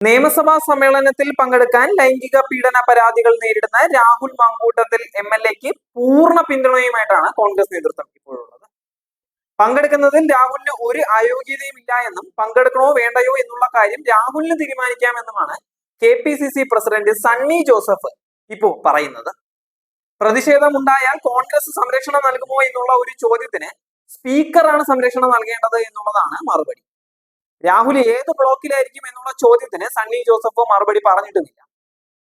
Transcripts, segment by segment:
നിയമസഭാ സമ്മേളനത്തിൽ പങ്കെടുക്കാൻ ലൈംഗിക പീഡന പരാതികൾ നേരിടുന്ന രാഹുൽ മാങ്കൂട്ടത്തിൽ എം എൽ എക്ക് പൂർണ പിന്തുണയുമായിട്ടാണ് കോൺഗ്രസ് നേതൃത്വം ഇപ്പോഴുള്ളത്. പങ്കെടുക്കുന്നതിൽ രാഹുലിന് ഒരു അയോഗ്യതയും ഇല്ല എന്നും പങ്കെടുക്കണോ വേണ്ടയോ എന്നുള്ള കാര്യം രാഹുലിന് തീരുമാനിക്കാമെന്നുമാണ് K P C C president Sunny Joseph ഇപ്പോൾ പറയുന്നത്. പ്രതിഷേധമുണ്ടായാൽ കോൺഗ്രസ് സംരക്ഷണം നൽകുമോ എന്നുള്ള ഒരു ചോദ്യത്തിന് സ്പീക്കറാണ് സംരക്ഷണം നൽകേണ്ടത് എന്നുള്ളതാണ് മറുപടി. രാഹുൽ ഏത് ബ്ലോക്കിലായിരിക്കും എന്നുള്ള ചോദ്യത്തിന് സണ്ണി ജോസഫ് മറുപടി പറഞ്ഞിട്ടുമില്ല.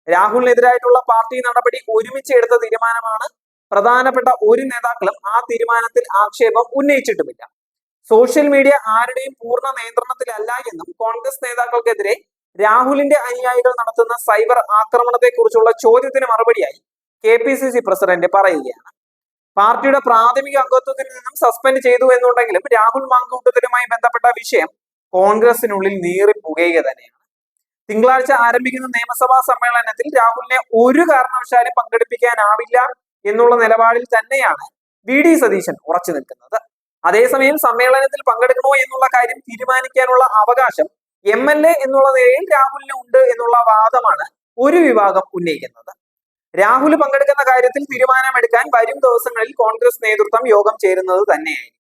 രാഹുലിനെതിരായിട്ടുള്ള പാർട്ടി നടപടി ഒരുമിച്ച് എടുത്ത തീരുമാനമാണ് പ്രധാനപ്പെട്ട ഒരു നേതാക്കളും ആ തീരുമാനത്തിൽ ആക്ഷേപം ഉന്നയിച്ചിട്ടുമില്ല. സോഷ്യൽ മീഡിയ ആരുടെയും പൂർണ നിയന്ത്രണത്തിലല്ല എന്നും കോൺഗ്രസ് നേതാക്കൾക്കെതിരെ രാഹുലിന്റെ അനുയായികൾ നടത്തുന്ന സൈബർ ആക്രമണത്തെക്കുറിച്ചുള്ള ചോദ്യത്തിന് മറുപടിയായി K P C C president പറയുകയാണ്. പാർട്ടിയുടെ പ്രാഥമിക അംഗത്വത്തിൽ നിന്നും സസ്പെൻഡ് ചെയ്തു എന്നുണ്ടെങ്കിലും രാഹുൽ മാങ്കൂട്ടത്തിലുമായി ബന്ധപ്പെട്ട വിഷയം കോൺഗ്രസിനുള്ളിൽ നീറിപ്പുകയുക തന്നെയാണ്. തിങ്കളാഴ്ച ആരംഭിക്കുന്ന നിയമസഭാ സമ്മേളനത്തിൽ രാഹുലിനെ ഒരു കാരണവശാലും പങ്കെടുപ്പിക്കാനാവില്ല എന്നുള്ള നിലപാടിൽ തന്നെയാണ് വി ഡി സതീശൻ ഉറച്ചു നിൽക്കുന്നത്. അതേസമയം സമ്മേളനത്തിൽ പങ്കെടുക്കണോ എന്നുള്ള കാര്യം തീരുമാനിക്കാനുള്ള അവകാശം എം എൽ എ എന്നുള്ള നിലയിൽ രാഹുലിന് ഉണ്ട് എന്നുള്ള വാദമാണ് ഒരു വിഭാഗം ഉന്നയിക്കുന്നത്. രാഹുൽ പങ്കെടുക്കുന്ന കാര്യത്തിൽ തീരുമാനമെടുക്കാൻ വരും ദിവസങ്ങളിൽ കോൺഗ്രസ് നേതൃത്വം യോഗം ചേരുന്നത് തന്നെയായിരിക്കും.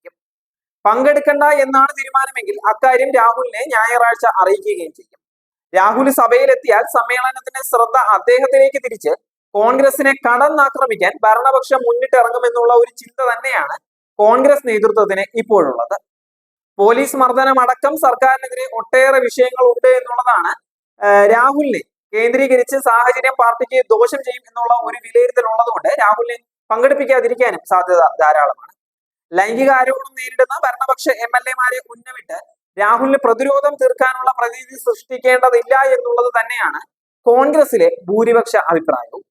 പങ്കെടുക്കണ്ട എന്നാണ് തീരുമാനമെങ്കിൽ അക്കാര്യം രാഹുലിനെ ഞായറാഴ്ച അറിയിക്കുകയും ചെയ്യും. രാഹുൽ സഭയിലെത്തിയാൽ സമ്മേളനത്തിന്റെ ശ്രദ്ധ അദ്ദേഹത്തിലേക്ക് തിരിച്ച് കോൺഗ്രസിനെ കടന്നാക്രമിക്കാൻ ഭരണപക്ഷം മുന്നിട്ടിറങ്ങുമെന്നുള്ള ഒരു ചിന്ത തന്നെയാണ് കോൺഗ്രസ് നേതൃത്വത്തിന് ഇപ്പോഴുള്ളത്. പോലീസ് മർദ്ദനം അടക്കം സർക്കാരിനെതിരെ ഒട്ടേറെ വിഷയങ്ങൾ ഉണ്ട് എന്നുള്ളതാണ് രാഹുലിനെ കേന്ദ്രീകരിച്ച് സാഹചര്യം പാർട്ടിക്ക് ദോഷം ചെയ്യും എന്നുള്ള ഒരു വിലയിരുത്തൽ ഉള്ളതുകൊണ്ട് രാഹുലിനെ പങ്കെടുപ്പിക്കാതിരിക്കാനും സാധ്യത ധാരാളമാണ്. ലൈംഗിക ആരോപണം നേരിടുന്ന ഭരണപക്ഷ എം എൽ എമാരെ ഉന്നമിട്ട് രാഹുലിന് പ്രതിരോധം തീർക്കാനുള്ള പ്രതീതി സൃഷ്ടിക്കേണ്ടതില്ല എന്നുള്ളത് തന്നെയാണ് കോൺഗ്രസിലെ ഭൂരിപക്ഷ അഭിപ്രായവും.